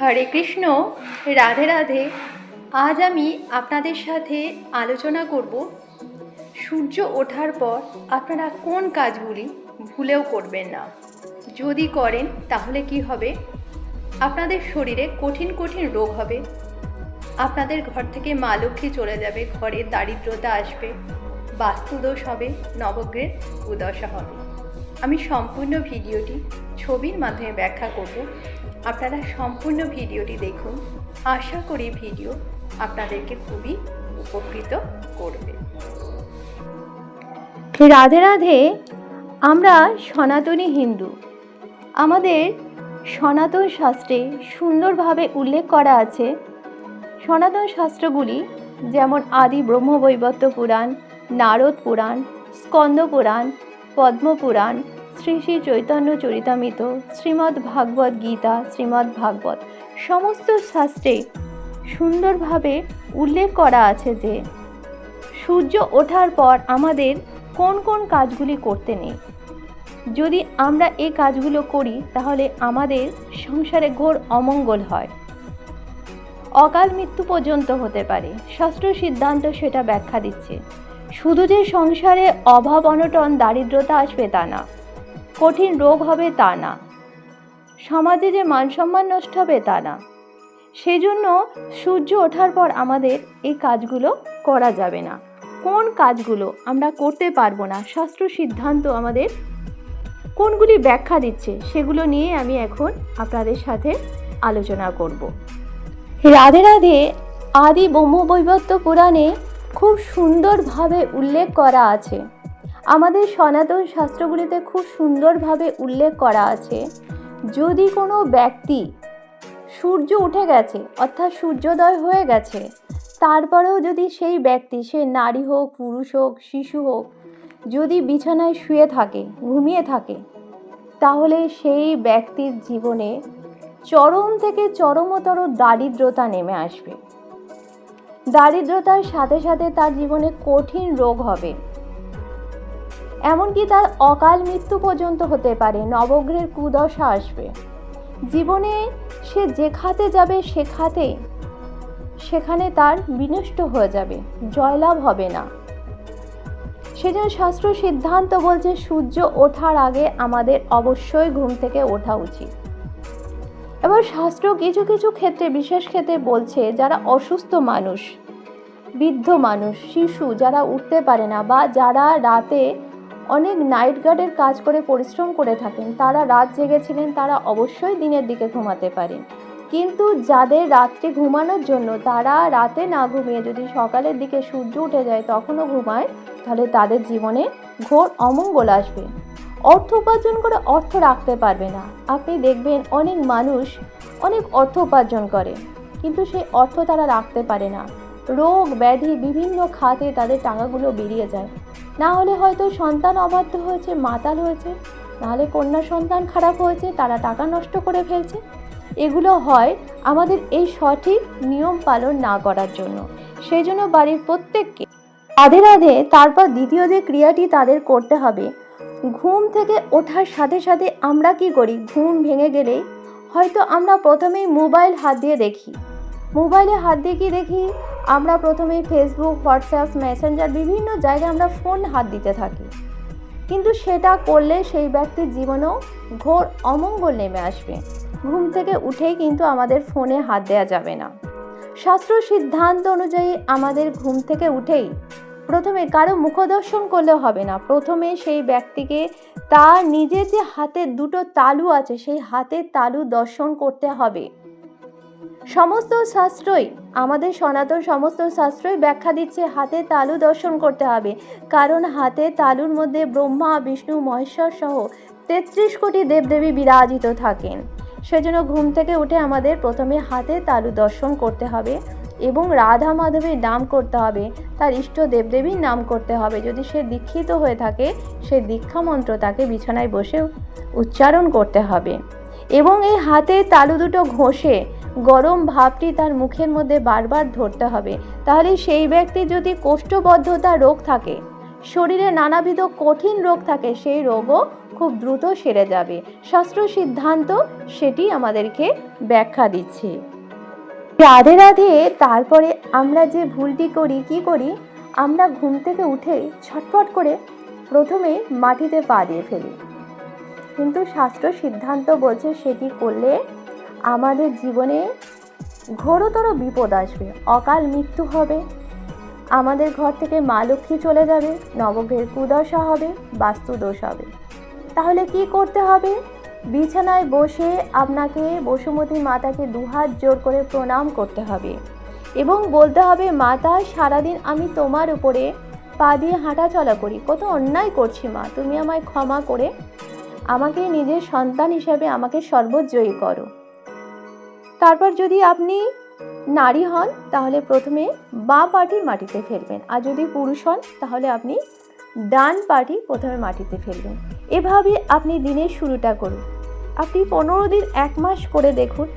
হরে কৃষ্ণ, রাধে রাধে। আজ আমি আপনাদের সাথে আলোচনা করব, সূর্য ওঠার পর আপনারা কোন কাজগুলি ভুলেও করবেন না। যদি করেন তাহলে কি হবে? আপনাদের শরীরে কঠিন কঠিন রোগ হবে। আপনাদের ঘর থেকে মা লক্ষ্মী চলে যাবে, ঘরে দারিদ্রতা আসবে, বাস্তুদোষ হবে, নবগ্রহের উদশা হবে। আমি সম্পূর্ণ ভিডিওটি ছবির মাধ্যমে ব্যাখ্যা করব। আপনারা সম্পূর্ণ ভিডিওটি দেখুন। আশা করি ভিডিও আপনাদেরকে খুবই উপকৃত করবে। রাধে রাধে, আমরা সনাতনী হিন্দু। আমাদের সনাতন শাস্ত্রে সুন্দরভাবে উল্লেখ করা আছে। সনাতন শাস্ত্রগুলি যেমন আদি ব্রহ্মবৈবর্ত পুরাণ, নারদ পুরাণ, স্কন্দ পুরাণ পদ্মপুরাণ, শ্রী শ্রী চৈতন্য চরিতামিত, শ্রীমদ্ ভাগবত গীতা, শ্রীমদ্ ভাগবত। সমস্ত শাস্ত্রে সুন্দরভাবে উল্লেখ করা আছে যে, সূর্য ওঠার পর আমাদের কোন কোন কাজগুলি করতে নেই। যদি আমরা এই কাজগুলো করি, তাহলে আমাদের সংসারে ঘোর অমঙ্গল হয়। অকাল মৃত্যু পর্যন্ত হতে পারে। শাস্ত্র সিদ্ধান্ত সেটা ব্যাখ্যা দিচ্ছে। শুধু যে সংসারে অভাব, অনটন, দারিদ্রতা আসবে তা না, কঠিন রোগ হবে তা না, সমাজে যে মান সম্মান নষ্ট হবে তা না সেই জন্য সূর্য ওঠার পর আমাদের এই কাজগুলো করা যাবে না। কোন কাজগুলো আমরা করতে পারব না, শাস্ত্র সিদ্ধান্ত আমাদের কোনগুলি ব্যাখ্যা দিচ্ছে, সেগুলো নিয়ে আমি এখন আপনাদের সাথে আলোচনা করব। রাধে রাধে, আদি ব্রহ্মবৈবর্ত পুরাণে খুব সুন্দরভাবে উল্লেখ করা আছে। আমাদের সনাতন শাস্ত্রগুলিতে খুব সুন্দরভাবে উল্লেখ করা আছে। যদি কোনো ব্যক্তি সূর্য উঠে গেছে, অর্থাৎ সূর্যোদয় হয়ে গেছে, তারপরেও যদি সেই ব্যক্তি, সে নারী হোক, পুরুষ হোক, শিশু হোক, যদি বিছানায় শুয়ে থাকে, ঘুমিয়ে থাকে, তাহলে সেই ব্যক্তির জীবনে চরম থেকে চরমতর দারিদ্রতা নেমে আসবে। দারিদ্রতার সাথে সাথে তার জীবনে কঠিন রোগ হবে। এমনকি তার অকাল মৃত্যু পর্যন্ত হতে পারে, নবগ্রহের কুদশা আসবে। জীবনে সে যে খাতে যাবে সে খাতে সেখানে তার বিনষ্ট হয়ে যাবে, জয়লাভ হবে না। সেজন্য শাস্ত্র সিদ্ধান্ত বলছে, সূর্য ওঠার আগে আমাদের অবশ্যই ঘুম থেকে ওঠা উচিত। এবার শাস্ত্র কিছু কিছু ক্ষেত্রে, বিশেষ ক্ষেত্রে বলছে যারা অসুস্থ মানুষ, বৃদ্ধ মানুষ, শিশু যারা উঠতে পারে না বা যারা রাতে অনেক নাইট গার্ডের কাজ করে, পরিশ্রম করে থাকেন, তারা রাত জেগেছিলেন, তারা অবশ্যই দিনের দিকে ঘুমাতে পারেন। কিন্তু যাদের রাত্রে ঘুমানোর জন্য তারা রাতে না ঘুমিয়ে যদি সকালের দিকে সূর্য উঠে যায়, তখনও ঘুমায়, তাহলে তাদের জীবনে ঘোর অমঙ্গল আসবে। অর্থ উপার্জন করে অর্থ রাখতে পারবে না। আপনি দেখবেন অনেক মানুষ অনেক অর্থ উপার্জন করে, কিন্তু সেই অর্থ তারা রাখতে পারে না। রোগ, ব্যাধি বিভিন্ন খাতে তাদের টাকাগুলো বেরিয়ে যায়। না হলে হয়তো সন্তান অবাধ্য হয়েছে, মাতাল হয়েছে নাহলে কন্যা সন্তান খারাপ হয়েছে, তারা টাকা নষ্ট করে ফেলছে। এগুলো হয় আমাদের এই সঠিক নিয়ম পালন না করার জন্য। সেই জন্য বাড়ির প্রত্যেককে রাধে রাধে তারপর দ্বিতীয় যে ক্রিয়াটি তাদের করতে হবে ঘুম থেকে ওঠার সাথে সাথে আমরা কি করি? ঘুম ভেঙে গেলেই হয়তো আমরা প্রথমেই মোবাইল হাত দিয়ে দেখি। মোবাইলে হাত দিয়ে কি দেখি? আমরা প্রথমেই ফেসবুক হোয়াটসঅ্যাপ মেসেঞ্জার বিভিন্ন জায়গায় আমরা ফোন হাত দিতে থাকি। কিন্তু সেটা করলে সেই ব্যক্তির জীবনেও ঘোর অমঙ্গল নেমে আসবে। ঘুম থেকে উঠেই কিন্তু আমাদের ফোনে হাত দেওয়া যাবে না। শাস্ত্র সিদ্ধান্ত অনুযায়ী আমাদের ঘুম থেকে উঠেই প্রথমে কারও মুখদর্শন করলেও হবে না। প্রথমে সেই ব্যক্তিকে তার নিজের যে হাতের দুটো তালু আছে, সেই হাতের তালু দর্শন করতে হবে। সমস্ত শাস্ত্রই, আমাদের সনাতন সমস্ত শাস্ত্রই ব্যাখ্যা দিচ্ছে হাতে তালু দর্শন করতে হবে। কারণ হাতে তালুর মধ্যে ব্রহ্মা, বিষ্ণু, মহেশ্বর সহ তেত্রিশ কোটি দেবদেবী বিরাজিত থাকেন। সেজন্য ঘুম থেকে উঠে আমাদের প্রথমে হাতে তালু দর্শন করতে হবে এবং রাধা মাধবের নাম করতে হবে। তার ইষ্ট দেবদেবীর নাম করতে হবে। যদি সে দীক্ষিত হয়ে থাকে, সে দীক্ষা মন্ত্র তাকে বিছানায় বসে উচ্চারণ করতে হবে। এবং এই হাতে তালু দুটো ঘষে গরম ভাবটি তার মুখের মধ্যে বারবার ধরতে হবে। তাহলে সেই ব্যক্তির যদি কোষ্ঠবদ্ধতা রোগ থাকে, শরীরে নানাবিধ কঠিন রোগ থাকে, সেই রোগও খুব খুব দ্রুত সেরে যাবে। শাস্ত্র সিদ্ধান্ত সেটি আমাদেরকে ব্যাখ্যা দিচ্ছে। রাধে রাধে, তারপরে আমরা যে ভুলটি করি, কি করি? আমরা ঘুম থেকে উঠে ছটফট করে প্রথমে মাটিতে পা দিয়ে ফেলি। কিন্তু শাস্ত্র সিদ্ধান্ত বলছে সেটি করলে আমাদের জীবনে ঘোরতর বিপদ আসবে, অকাল মৃত্যু হবে। আমাদের ঘর থেকে মা লক্ষ্মী চলে যাবে, নবগ্রহের কুদশা হবে বাস্তু দোষ হবে। তাহলে কি করতে হবে? বিছানায় বসে আপনাকে বসুমতী মাতাকে দুহাত জোর করে প্রণাম করতে হবে এবং বলতে হবে, মাতা, সারাদিন আমি তোমার উপরে পা দিয়ে হাঁটাচলা করি। কত অন্যায় করছি মা, তুমি আমায় ক্ষমা করে আমাকে নিজের সন্তান হিসাবে আমাকে সর্বজয়ী করো। তারপর যদি আপনি নারী হন, তাহলে প্রথমে বা পাটি মাটিতে ফেলবেন। আর যদি পুরুষ হন, তাহলে আপনি ডান পাটি প্রথমে মাটিতে ফেলবেন এভাবে আপনি দিনের শুরুটা করুন। আপনি পনেরো দিন, এক মাস করে দেখুন।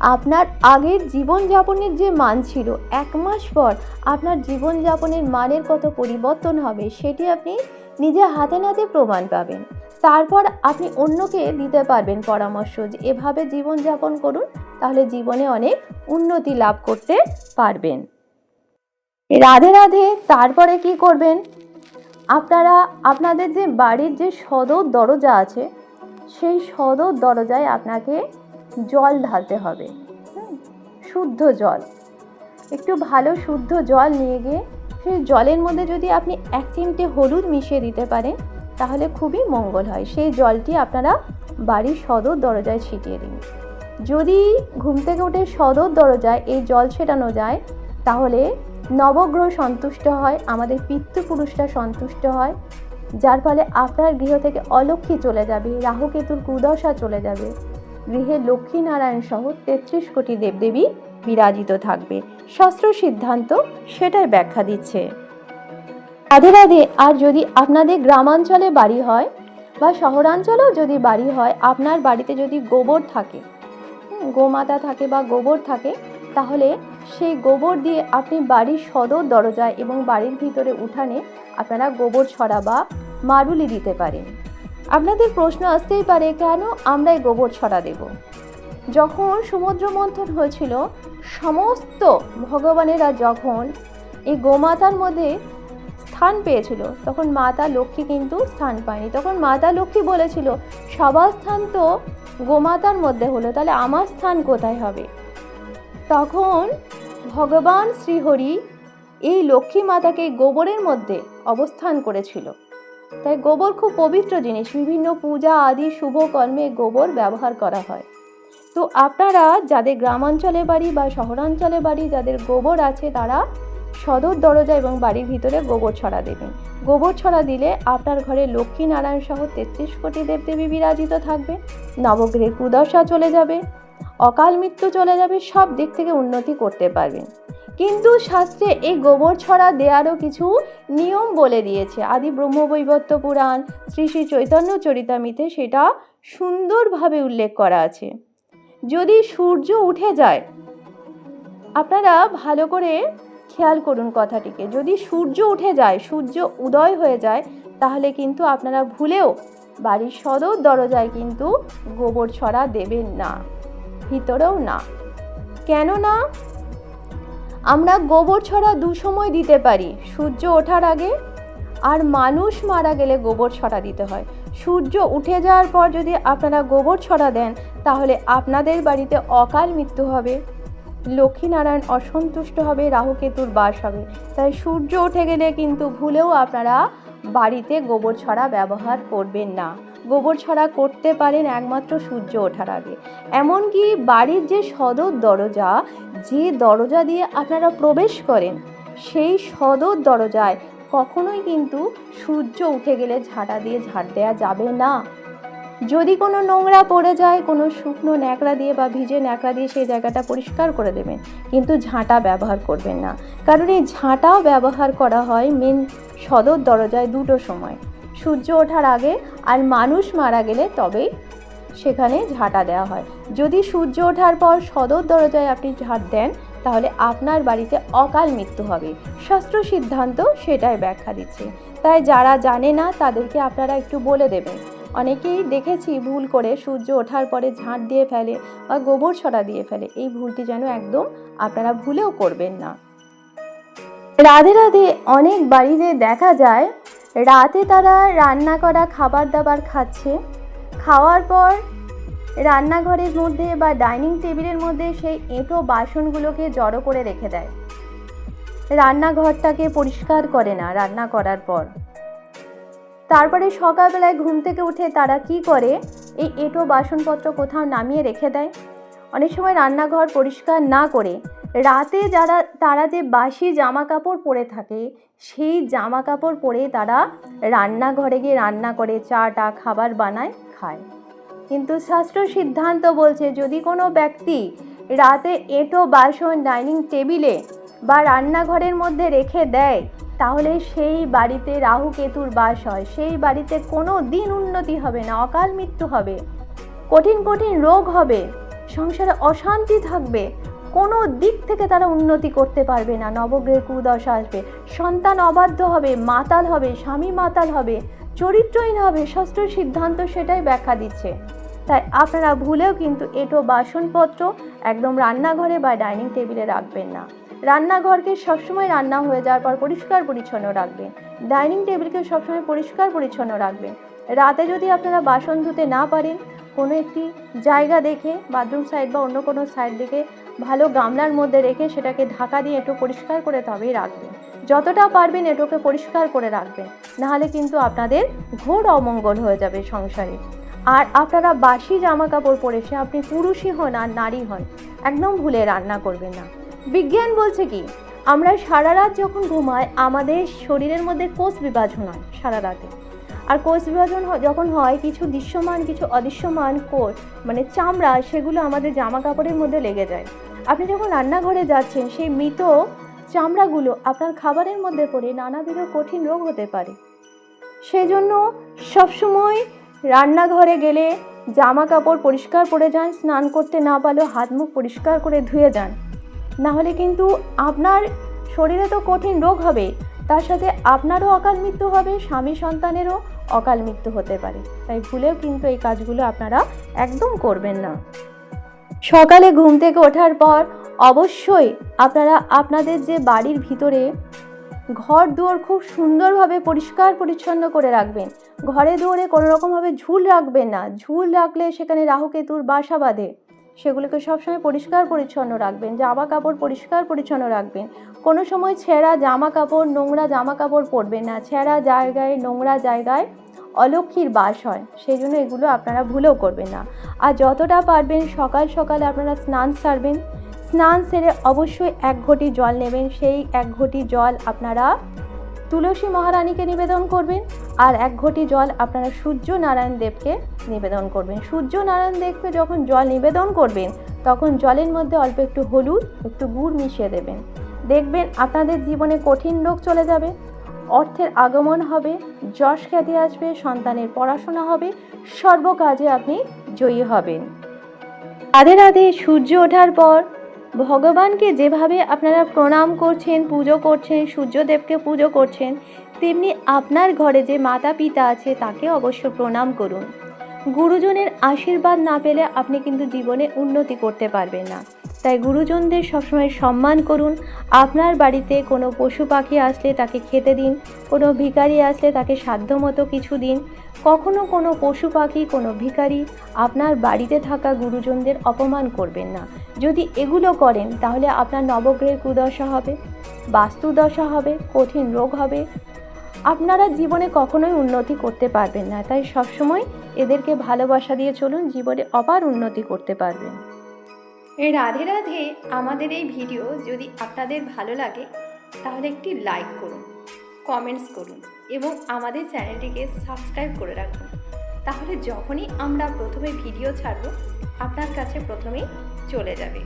আপনার আগের জীবনযাপনের যে মান ছিল, এক মাস পর আপনার জীবনযাপনের মানের কত পরিবর্তন হবে, সেটি আপনি নিজে হাতে নাতে প্রমাণ পাবেন। তারপর আপনি অন্যকে দিতে পারবেন পরামর্শ যে, এভাবে জীবনযাপন করুন, তাহলে জীবনে অনেক উন্নতি লাভ করতে পারবেন। রাধে রাধে, তারপরে কি করবেন? আপনারা, আপনাদের যে বাড়ির যে সদর দরজা আছে, সেই সদর দরজায় আপনাকে জল ঢালতে হবে। শুদ্ধ জল। একটু ভালো শুদ্ধ জল নিয়ে গিয়ে সেই জলের মধ্যে যদি আপনি এক চিমটে হলুদ মিশিয়ে দিতে পারেন, তাহলে খুবই মঙ্গল হয়। সেই জলটি আপনারা বাড়ির সদর দরজায় ছিটিয়ে দিন। যদি ঘুম থেকে উঠে সদর দরজায় এই জল ছেটানো যায়, তাহলে নবগ্রহ সন্তুষ্ট হয়, আমাদের পিতৃপুরুষরা সন্তুষ্ট হয়, যার ফলে আপনার গৃহ থেকে অলক্ষ্মী চলে যাবে, রাহুকেতুর কুদশা চলে যাবে। গৃহে লক্ষ্মীনারায়ণ সহ তেত্রিশ কোটি দেবদেবী বিরাজিত থাকবে। শাস্ত্র সিদ্ধান্ত সেটাই ব্যাখ্যা দিচ্ছে। রাধে রাধে আর যদি আপনাদের গ্রামাঞ্চলে বাড়ি হয় বা শহরাঞ্চলেও যদি বাড়ি হয়, আপনার বাড়িতে যদি গোবর থাকে গোমাতা থাকে বা গোবর থাকে, তাহলে সেই গোবর দিয়ে আপনি বাড়ির সদর দরজায় এবং বাড়ির ভিতরে উঠানে আপনারা গোবর ছড়া বা মারুলি দিতে পারেন। আপনাদের প্রশ্ন আসতেই পারে, কেন আমরা এই গোবর ছড়া দেব? যখন সমুদ্র মন্থন হয়েছিল, সমস্ত ভগবানেরা যখন এই গোমাতার মধ্যে স্থান পেয়েছিল, তখন মাতা লক্ষ্মী কিন্তু স্থান পায়নি। তখন মাতা লক্ষ্মী বলেছিল, সবার স্থান তো গোমাতার মধ্যে হলো, তাহলে আমার স্থান কোথায় হবে? তখন ভগবান শ্রীহরি এই লক্ষ্মী মাতাকে গোবরের মধ্যে অবস্থান করেছিল। তাই গোবর খুব পবিত্র জিনিস। বিভিন্ন পূজা আদি, শুভ কর্মে গোবর ব্যবহার করা হয়। তো আপনারা যাদের গ্রামাঞ্চলে বাড়ি বা শহরাঞ্চলে বাড়ি যাদের গোবর আছে, তারা সদর দরজা এবং বাড়ির ভিতরে গোবর ছড়া দেবেন। গোবর ছড়া দিলে আপনার ঘরে লক্ষ্মী নারায়ণ সহ তেত্রিশ কোটি দেবদেবী বিরাজিত থাকবে। নবগ্রহে কুদশা চলে যাবে। অকাল মৃত্যু চলে যাবে, সব দিক থেকে উন্নতি করতে পারবেন কিন্তু শাস্ত্রে এই গোবর ছড়া দেওয়ারও কিছু নিয়ম বলে দিয়েছে। আদি ব্রহ্মবৈবর্ত পুরাণ, শ্রী শ্রী চৈতন্য চরিতামিতে সেটা সুন্দরভাবে উল্লেখ করা আছে। যদি সূর্য উঠে যায়, আপনারা ভালো করে খেয়াল করুন কথাটিকে। যদি সূর্য উঠে যায়, সূর্য উদয় হয়ে যায়, তাহলে কিন্তু আপনারা ভুলেও বাড়ির সদর দরজায় কিন্তু গোবর ছড়া দেবেন না। ভিতরেও না। কেন না? আমরা গোবর ছড়া দু সময় দিতে পারি, সূর্য ওঠার আগে। আর মানুষ মারা গেলে গোবর ছড়া দিতে হয়। সূর্য উঠে যাওয়ার পর যদি আপনারা গোবর ছড়া দেন, তাহলে আপনাদের বাড়িতে অকাল মৃত্যু হবে। লক্ষ্মীনারায়ণ অসন্তুষ্ট হবে, রাহুকেতুর বাস হবে। তাই সূর্য উঠে গেলে কিন্তু ভুলেও আপনারা বাড়িতে গোবর ছড়া ব্যবহার করবেন না। গোবর ছড়া করতে পারেন একমাত্র সূর্য ওঠার আগে। এমনকি বাড়ির যে সদর দরজা, যে দরজা দিয়ে আপনারা প্রবেশ করেন, সেই সদর দরজায় কখনোই কিন্তু সূর্য উঠে গেলে ঝাঁটা দিয়ে ঝাড় দেওয়া যাবে না। যদি কোনো নোংরা পড়ে যায়, কোনো শুকনো ন্যাকড়া দিয়ে বা ভিজে ন্যাকড়া দিয়ে সেই জায়গাটা পরিষ্কার করে দেবেন, কিন্তু ঝাঁটা ব্যবহার করবেন না। কারণ এই ঝাঁটাও ব্যবহার করা হয় মেন সদর দরজায় দুটো সময়। সূর্য ওঠার আগে আর মানুষ মারা গেলে তবেই সেখানে ঝাঁটা দেওয়া হয়। যদি সূর্য ওঠার পর সদর দরজায় আপনি ঝাঁট দেন, তাহলে আপনার বাড়িতে অকাল মৃত্যু হবে। শাস্ত্র সিদ্ধান্ত সেটাই ব্যাখ্যা দিচ্ছে। তাই যারা জানে না, তাদেরকে আপনারা একটু বলে দেবেন। অনেকেই দেখেছি ভুল করে সূর্য ওঠার পরে ঝাঁট দিয়ে ফেলে বা গোবর ছড়া দিয়ে ফেলে। এই ভুলটি যেন একদম আপনারা ভুলেও করবেন না। রাধে রাধে, অনেক বাড়িতে দেখা যায় রাতে তারা রান্না করা খাবার দাবার খাচ্ছে। খাওয়ার পর রান্নাঘরের মধ্যে বা ডাইনিং টেবিলের মধ্যে সেই এঁটো বাসনগুলোকে জড়ো করে রেখে দেয়। রান্নাঘরটাকে পরিষ্কার করে না, রান্না করার পর। তারপরে সকালবেলায় ঘুম থেকে উঠে তারা কি করে, এই এঁটো বাসনপত্র কোথাও নামিয়ে রেখে দেয়? অনেক সময় রান্নাঘর পরিষ্কার না করে রাতে যারা, তারা যে বাসি জামা কাপড় পরে থাকে, সেই জামা কাপড় পরে তারা রান্নাঘরে গিয়ে রান্না করে, চাটা, খাবার বানায়, খায়। কিন্তু শাস্ত্র সিদ্ধান্ত বলছে, যদি কোনো ব্যক্তি রাতে এঁটো বাসন ডাইনিং টেবিলে বা রান্নাঘরের মধ্যে রেখে দেয়, তাহলে সেই বাড়িতে রাহু কেতুর বাস হয়। সেই বাড়িতে কোনো দিন উন্নতি হবে না, অকাল মৃত্যু হবে। কঠিন কঠিন রোগ হবে, সংসারে অশান্তি থাকবে কোনো দিক থেকে তারা উন্নতি করতে পারবে না। নবগ্রহের কুদশা আসবে। সন্তান অবাধ্য হবে, মাতাল হবে, স্বামী মাতাল হবে, চরিত্রহীন হবে। ষষ্ঠ সিদ্ধান্ত সেটাই ব্যাখ্যা দিচ্ছে। তাই আপনারা ভুলেও কিন্তু এটো বাসনপত্র একদম রান্নাঘরে বা ডাইনিং টেবিলে রাখবেন না। রান্নাঘরকে সবসময় রান্না হয়ে যাওয়ার পর পরিষ্কার পরিচ্ছন্ন রাখবেন। ডাইনিং টেবিলকে সবসময় পরিষ্কার পরিচ্ছন্ন রাখবেন। রাতে যদি আপনারা বাসন ধুতে না পারেন কোনো একটি জায়গা দেখে বাথরুম সাইড বা অন্য কোনো সাইড দেখে ভালো গামলার মধ্যে রেখে সেটাকে ঢাকা দিয়ে একটু পরিষ্কার করে তবেই রাখবেন। যতটা পারবেন এটোকে পরিষ্কার করে রাখবেন। নাহলে কিন্তু আপনাদের ঘোর অমঙ্গল হয়ে যাবে সংসারে। আর আপনারা বাসি জামা কাপড় পরে সে আপনি পুরুষই হন আর নারী হন, একদম ভুলে রান্না করবেন না। বিজ্ঞান বলছে কি, আমরা সারা রাত যখন ঘুমাই, আমাদের শরীরের মধ্যে কোষ বিভাজন হয় সারা রাতে। আর কোষ বিভাজন যখন হয়, কিছু দৃশ্যমান, কিছু অদৃশ্যমান কোষ মানে চামড়া, সেগুলো আমাদের জামা কাপড়ের মধ্যে লেগে যায়। আপনি যখন রান্নাঘরে যাচ্ছেন, সেই মৃত চামড়াগুলো আপনার খাবারের মধ্যে পড়ে নানাবিধ কঠিন রোগ হতে পারে। সেই জন্য সবসময় রান্নাঘরে গেলে জামা কাপড় পরিষ্কার করে যান, স্নান করতে না পারলেও হাত মুখ পরিষ্কার করে ধুয়ে যান। না হলে কিন্তু আপনার শরীরে তো কঠিন রোগ হবে তার সাথে আপনারও অকাল মৃত্যু হবে, স্বামী সন্তানেরও অকাল মৃত্যু হতে পারে। তাই ভুলেও কিন্তু এই কাজগুলো আপনারা একদম করবেন না। সকালে ঘুম থেকে ওঠার পর অবশ্যই আপনারা আপনাদের যে বাড়ির ভিতরে ঘর দুয়ার খুব সুন্দরভাবে পরিষ্কার পরিচ্ছন্ন করে রাখবেন। ঘরে দুয়ারে কোনো রকমভাবে ঝুল রাখবেন না। ঝুল রাখলে সেখানে রাহুকেতুর বাসা বাঁধে। সেগুলোকে সবসময় পরিষ্কার পরিচ্ছন্ন রাখবেন জামা কাপড় পরিষ্কার পরিচ্ছন্ন রাখবেন। কোনো সময় ছেঁড়া জামা কাপড় নোংরা জামা কাপড় পরবেন না। ছেঁড়া জায়গায়, নোংরা জায়গায় অলক্ষীর বাস হয় সেই জন্য এগুলো আপনারা ভুলেও করবেন না। আর যতটা পারবেন সকাল সকালে আপনারা স্নান সারবেন। স্নান সেরে অবশ্যই এক ঘটি জল নেবেন, সেই এক ঘটি জল আপনারা তুলসী মহারানীকে নিবেদন করবেন আর এক ঘটি জল আপনারা সূর্য নারায়ণ দেবকে নিবেদন করবেন। সূর্য নারায়ণ দেবকে যখন জল নিবেদন করবেন, তখন জলের মধ্যে অল্প একটু হলুদ, একটু গুড় মিশিয়ে দেবেন। দেখবেন আপনাদের জীবনে কঠিন রোগ চলে যাবে, অর্থের আগমন হবে, যশ খ্যাতি আসবে, সন্তানের পড়াশোনা হবে, সর্বকাজে আপনি জয়ী হবেন। রাধে রাধে, সূর্য ওঠার পর ভগবানকে যেভাবে আপনারা প্রণাম করছেন, পুজো করছেন, সূর্যদেবকে পুজো করছেন, তেমনি আপনার ঘরে যে মাতা পিতা আছে তাকে অবশ্য প্রণাম করুন। গুরুজনের আশীর্বাদ না পেলে আপনি কিন্তু জীবনে উন্নতি করতে পারবেন না। তাই গুরুজনদের সবসময় সম্মান করুন। আপনার বাড়িতে কোনো পশু পাখি আসলে তাকে খেতে দিন, কোনো ভিখারি আসলে তাকে সাধ্যমতো কিছু দিন। কখনো কোনো পশু পাখি, কোনো ভিখারি আপনার বাড়িতে থাকা গুরুজনদের অপমান করবেন না। যদি এগুলো করেন, তাহলে আপনার নবগ্রহের কুদশা হবে, বাস্তুদশা হবে, কঠিন রোগ হবে। আপনারা জীবনে কখনোই উন্নতি করতে পারবেন না, তাই সবসময় এদেরকে ভালোবাসা দিয়ে চলুন, জীবনে অপার উন্নতি করতে পারবেন। রাধে রাধে আমাদের এই ভিডিও যদি আপনাদের ভালো লাগে, তাহলে একটি লাইক করুন কমেন্টস করুন এবং আমাদের চ্যানেলটিকে সাবস্ক্রাইব করে রাখুন। তাহলে যখনই আমরা প্রথমে ভিডিও ছাড়ব, আপনার কাছে প্রথমেই চলে যাবে।